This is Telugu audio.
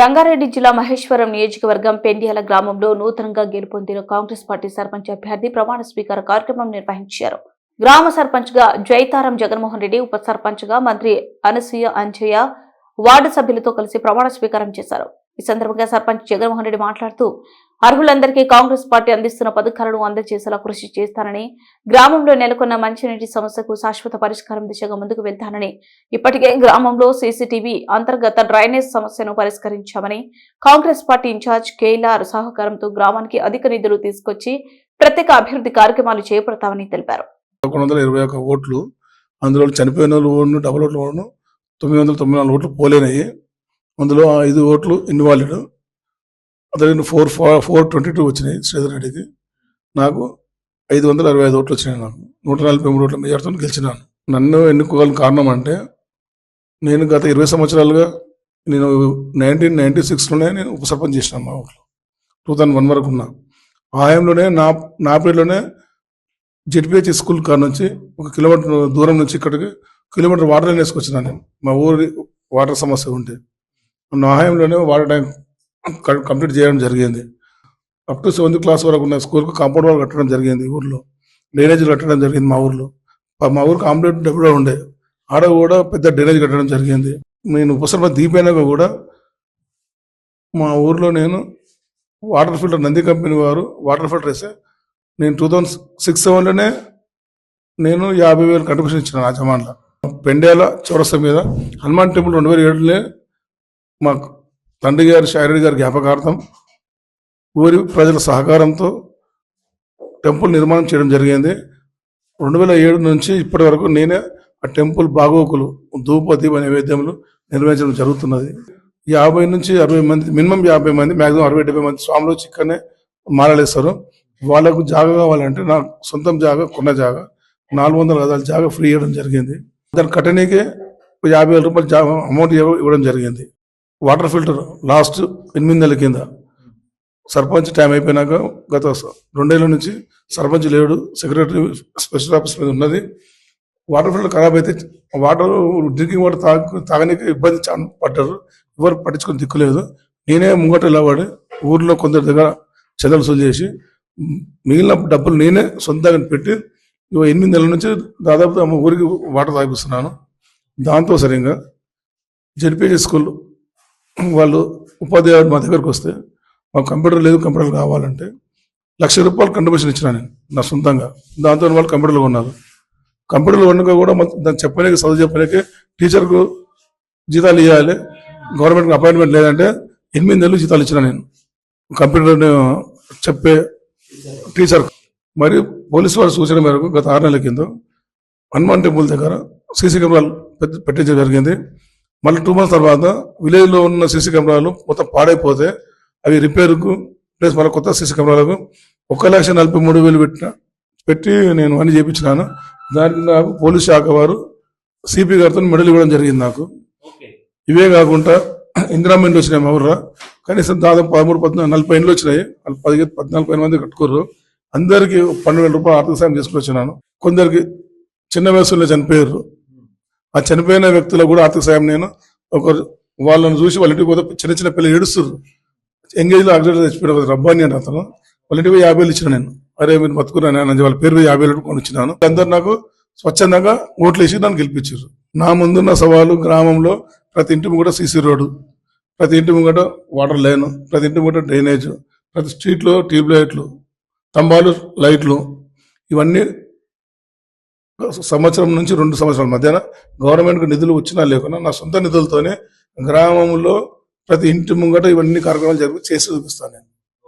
రంగారెడ్డి జిల్లా మహేశ్వరం నియోజకవర్గం పెండియాల గ్రామంలో నూతనంగా గెలుపొందిన కాంగ్రెస్ పార్టీ సర్పంచ్ అభ్యర్థి ప్రమాణ స్వీకార కార్యక్రమం నిర్వహించారు. గ్రామ సర్పంచ్గా జైతారం జగన్మోహన్ రెడ్డి ఉప సర్పంచ్గా మంత్రి అనసూయ అంజయ్య వార్డు సభ్యులతో కలిసి ప్రమాణ స్వీకారం చేశారు. ఈ సందర్భంగా సర్పంచ్ జగన్మోహన్ రెడ్డి మాట్లాడుతూ అర్హులందరికీ కాంగ్రెస్ పార్టీ అందిస్తున్న పథకాలను అందజేసేలా కృషి చేస్తానని గ్రామంలో నెలకొన్న మంచినీటి సమస్యకు శాశ్వత పరిష్కారం దిశగా ముందుకు వెళ్తానని ఇప్పటికే గ్రామంలో సీసీటీవీ అంతర్గత డ్రైనేజ్ సమస్యను పరిష్కరించామని కాంగ్రెస్ పార్టీ ఇన్ఛార్జ్ కేఎల్ఆర్ సహకారంతో గ్రామానికి అధిక నిధులు తీసుకొచ్చి ప్రత్యేక అభివృద్ధి కార్యక్రమాలు చేపడతామని తెలిపారు. ఓట్లు అందులో చనిపోయిన వాళ్ళు ఓట్లు డబల్ ఓట్లు తొమ్మిది వందల తొమ్మిది నాలుగు ఓట్లు పోలేనాయి అందులో ఐదు ఓట్లు ఇన్వాల్వ్డ్ అదే ఫోర్ ఫోర్ ట్వంటీ టూ వచ్చినాయి శ్రీధర్ రెడ్డికి. నాకు ఐదు వందల అరవై ఐదు ఓట్లు వచ్చినాయి నాకు. నూట నలభై మూడు ఓట్ల మెజార్టీతో గెలిచినాను. నన్ను ఎన్నుకోగల కారణం అంటే నేను గత ఇరవై సంవత్సరాలుగా నేను నైన్టీన్ నైన్టీ సిక్స్లోనే నేను ఉప సర్పంచ్ చేసినాను మా ఊళ్ళో టూ థౌజండ్ వన్ వరకు ఉన్నా. ఆయంలోనే నా నా పేరులోనే జెడ్పిహెచ్ స్కూల్ కాడ నుంచి ఒక కిలోమీటర్ దూరం నుంచి ఇక్కడికి కిలోమీటర్ వాటర్ లైన్ వేసుకొచ్చినా నేను. మా ఊరి వాటర్ సమస్య ఉంటే. నా ఆయంలోనే వాటర్ ట్యాంక్ కంప్లీట్ చేయడం జరిగింది. అప్ టు సెవెంత్ క్లాస్ వరకు ఉన్న స్కూల్కి కాంపౌండ్ వాళ్ళు కట్టడం జరిగింది ఊర్లో. డ్రైనేజీలు కట్టడం జరిగింది మా ఊర్లో. మా ఊరు కాంప్లీట్ డబ్బులో ఉండే. ఆడ కూడా పెద్ద డ్రైనేజ్ కట్టడం జరిగింది. నేను ఉపసర్మ దీపైనాక కూడా మా ఊర్లో నేను వాటర్ ఫిల్టర్ నంది కంపెనీ వారు వాటర్ ఫిల్టర్ వేస్తే నేను టూ థౌజండ్ సిక్స్ సెవెన్లోనే నేను యాభై వేలు కంట్రిబ్యూషన్ ఇచ్చిన నా జమాన్లో పెండేల చౌరస్తా మీద హనుమాన్ టెంపుల్ రెండు వేల ఏడులోనే మా తండ్రి గారి షారెడ్డి గారి జ్ఞాపకార్థం ఊరి ప్రజల సహకారంతో టెంపుల్ నిర్మాణం చేయడం జరిగింది. రెండు వేల ఏడు నుంచి ఇప్పటి వరకు నేనే ఆ టెంపుల్ బాగోకులు ధూప దీప నైవేద్యములు నిర్వహించడం జరుగుతున్నది. యాభై నుంచి అరవై మంది మినిమం యాభై మంది మ్యాక్సిమం అరవై డెబ్బై మంది స్వాములు చిక్కనే మారలేస్తారు వాళ్ళకు జాగా కావాలంటే నా సొంతం జాగా కొన్న జాగా నాలుగు వందల గదాల జాగా ఫ్రీ ఇవ్వడం జరిగింది. దాని కట్టనీకే యాభై వేల రూపాయలు అమౌంట్ ఇవ్వడం జరిగింది. వాటర్ ఫిల్టర్ లాస్ట్ ఎనిమిది నెలల కింద. సర్పంచ్ టైం అయిపోయినాక గత రెండేళ్ళ నుంచి సర్పంచ్ లేడు సెక్రటరీ స్పెషల్ ఆఫీస్ మీద ఉన్నది. వాటర్ ఫిల్టర్ ఖరాబ్ అయితే వాటర్ డ్రింకింగ్ వాటర్ తాగ తాగనీకి ఇబ్బంది పడ్డారు. ఎవరు పట్టించుకొని దిక్కులేదు. నేనే ముంగట వెళ్ళవాడి ఊర్లో కొందరి దగ్గర చెదలు సొల్లు చేసి మిగిలిన డబ్బులు నేనే సొంతంగా పెట్టి ఎనిమిది నెలల నుంచి దాదాపు మా ఊరికి వాటర్ తాగిస్తున్నాను దాంతో సరిగా జడ్పీజీ స్కూల్ వాళ్ళు ఉపాధ్యాయుడు మా దగ్గరకు వస్తే మాకు కంప్యూటర్ లేదు కంప్యూటర్ కావాలంటే లక్ష రూపాయలు కంట్రిబ్యూషన్ ఇచ్చిన నేను నా సొంతంగా. దాంతో వాళ్ళు కంప్యూటర్లు ఉన్నారు. కంప్యూటర్లు కొన్నాక కూడా దాన్ని చెప్పడానికి చదువు చెప్పడానికి టీచర్కు జీతాలు ఇవ్వాలి గవర్నమెంట్కి అపాయింట్మెంట్ లేదంటే ఎనిమిది నెలలు జీతాలు ఇచ్చిన నేను. కంప్యూటర్ చెప్పే టీచర్. మరియు పోలీసు వారి సూచన మేరకు గత ఆరు నెలల కింద హనుమాన్ టెంపుల్ దగ్గర సీసీ కెమెరాలు పెట్టించడం జరిగింది. మళ్ళీ టూ మంత్స్ తర్వాత విలేజ్లో ఉన్న సీసీ కెమెరాలు మొత్తం పాడైపోతే అవి రిపేర్కు ప్లస్ మళ్ళీ కొత్త సీసీ కెమెరాలకు ఒక లక్ష నలభై మూడు వేలు పెట్టిన పెట్టి నేను అన్ని చేయించినాను దానికి నాకు పోలీస్ శాఖ వారు సిపి గారితో మెడల్ ఇవ్వడం జరిగింది నాకు. ఇవే కాకుండా ఇందిరామెంట్లు వచ్చినాయి మా కనీసం దాదాపు పదమూడు పద్నాలుగు నలభై ఇండ్లు వచ్చినాయి. వాళ్ళు పదిహేను పద్నాలుగు పది మంది కట్టుకోరు అందరికీ పన్నెండు వేల రూపాయలు ఆర్థిక సాయం తీసుకుని వచ్చినాను. కొందరికి చిన్న వయసులో చనిపోయారు ఆ చనిపోయిన వ్యక్తులకు కూడా ఆర్థిక సాయం నేను. ఒకరు వాళ్ళని చూసి వాళ్ళ ఇంటికి పోతే చిన్న చిన్న పిల్లలు ఏడుస్తారు ఎంగేజ్లో తెచ్చిపోయాడు రబ్బాని అని అతను. వాళ్ళ ఇంటికి యాభై వేలు ఇచ్చిన నేను. అరే మీరు బతుకున్నాను అని వాళ్ళ పేరు యాభై వేలు కొని ఇచ్చినాను అందరు నాకు స్వచ్ఛందంగా ఓట్లు వేసి నన్ను గెలిపించారు నా ముందున్న సవాలు గ్రామంలో ప్రతి ఇంటి ముంగట సీసీ రోడ్డు ప్రతి ఇంటి ముంగట వాటర్ లైన్ ప్రతి ఇంటి ముంగట డ్రైనేజ్ ప్రతి స్ట్రీట్లో ట్యూబ్ లైట్లు స్తంభాలు లైట్లు ఇవన్నీ సంవత్సరం నుంచి రెండు సంవత్సరాల. మధ్యన గవర్నమెంట్కి నిధులు వచ్చినా లేకున్నా నా సొంత నిధులతోనే గ్రామంలో ప్రతి ఇంటి ముంగట ఇవన్నీ కార్యక్రమాలు జరిపి చేసి చూపిస్తాను నేను.